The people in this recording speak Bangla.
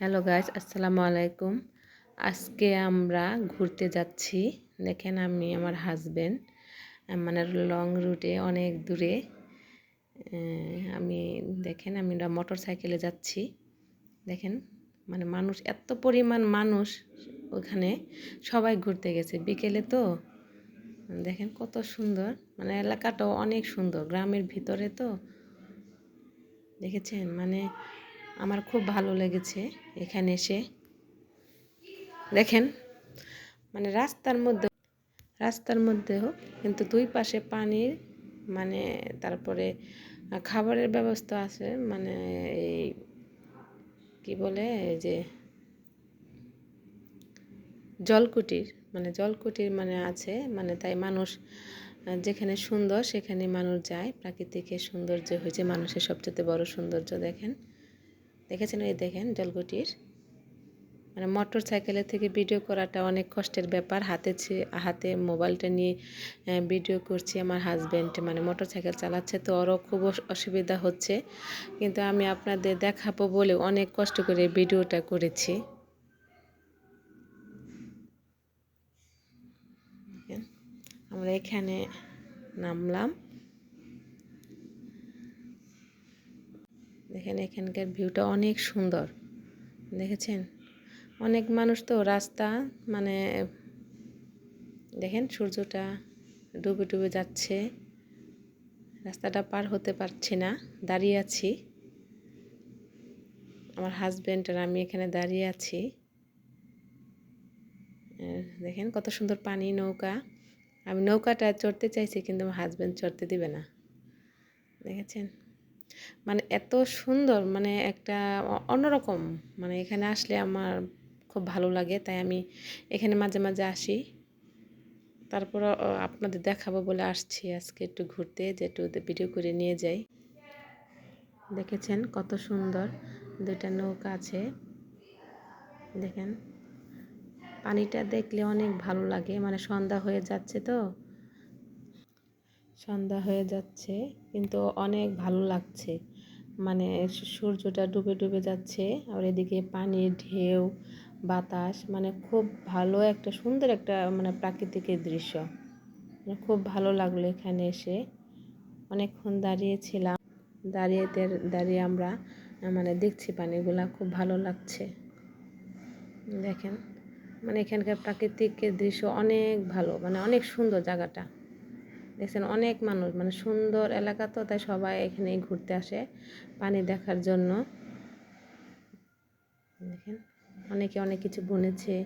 হ্যালো গাইজ আসসালামু আলাইকুম আজকে আমরা ঘুরতে যাচ্ছি। দেখেন আমি আমার হাজবেন্ড মানে লং রুটে অনেক দূরে। আমি, দেখেন আমি মোটর সাইকেলে যাচ্ছি। দেখেন মানে মানুষ, এত পরিমাণ মানুষ ওখানে। সবাই ঘুরতে গেছে। বিকেলে তো, দেখেন কত সুন্দর। মানে এলাকাটাও অনেক সুন্দর। গ্রামের ভিতরে তো, দেখেছেন? মানে আমার খুব ভালো লেগেছে এখানে এসে। দেখেন মানে রাস্তার মধ্যে, রাস্তার মধ্যেও কিন্তু দুই পাশে পানির মানে তারপরে খাবারের ব্যবস্থা আছে মানে এই কি বলে যে জলকুটির মানে জলকুটির মানে আছে মানে তাই মানুষ যেখানে সুন্দর সেখানে মানুষ যায়, প্রাকৃতিকের সৌন্দর্য হয়েছে, মানুষের সবচেয়ে বড় সৌন্দর্য দেখেন। দেখেছেন এই দেখেন জলকুটির? মানে মোটর সাইকেলের থেকে ভিডিও করাটা অনেক কষ্টের ব্যাপার। হাতে হাতে মোবাইলটা নিয়ে ভিডিও করছি আমার হাজব্যান্ড মানে মোটর সাইকেল চালাচ্ছে তো ওরও খুব অসুবিধা হচ্ছে। কিন্তু আমি আপনাদের দেখাবো বলে অনেক কষ্ট করে ভিডিওটা করেছি। আমরা এখানে নামলাম। দেখেন এখানকার ভিউটা অনেক সুন্দর, দেখেছেন? অনেক মানুষ তো রাস্তা মানে দেখেন সূর্যটা ডুবে ডুবে যাচ্ছে, রাস্তাটা পার হতে পারছি না, দাঁড়িয়ে আছি। আমার হাজব্যান্ড আর আমি এখানে দাঁড়িয়ে আছি। দেখেন কত সুন্দর পানি, নৌকা। আমি নৌকাটা চড়তে চাইছি কিন্তু আমার হাজব্যান্ড চড়তে দিবে না, দেখেছেন? মানে এত সুন্দর মানে একটা অন্যরকম। মানে এখানে আসলে আমার খুব ভালো লাগে, তাই আমি এখানে মাঝে মাঝে আসি। তারপর আপনাদের দেখাবো বলে আসছি আজকে একটু ঘুরতে, যে একটু ভিডিও করে নিয়ে যাই। দেখেছেন কত সুন্দর দুইটা নৌকা আছে। দেখেন, পানিটা দেখলে অনেক ভালো লাগে মানে সন্ধ্যা হয়ে যাচ্ছে তো। সন্ধ্যা হয়ে যাচ্ছে, কিন্তু অনেক ভালো লাগছে। মানে সূর্যটা ডুবে ডুবে যাচ্ছে, আর এদিকে পানির ঢেউ, বাতাস মানে খুব ভালো একটা সুন্দর একটা মানে প্রাকৃতিকের দৃশ্য। মানে খুব ভালো লাগল এখানে এসে। অনেকক্ষণ দাঁড়িয়েছিলাম, দাঁড়িয়ে দাঁড়িয়ে আমরা মানে দেখছি পানিগুলা, খুব ভালো লাগছে। দেখেন মানে এখানকার প্রাকৃতিক দৃশ্য অনেক ভালো মানে অনেক সুন্দর জায়গাটা। দেখছেন অনেক মানুষ মানে সুন্দর এলাকা তো, তাই সবাই এখানে ঘুরতে আসে পানি দেখার জন্য। দেখেন, অনেকে অনেক কিছু বুনেছে।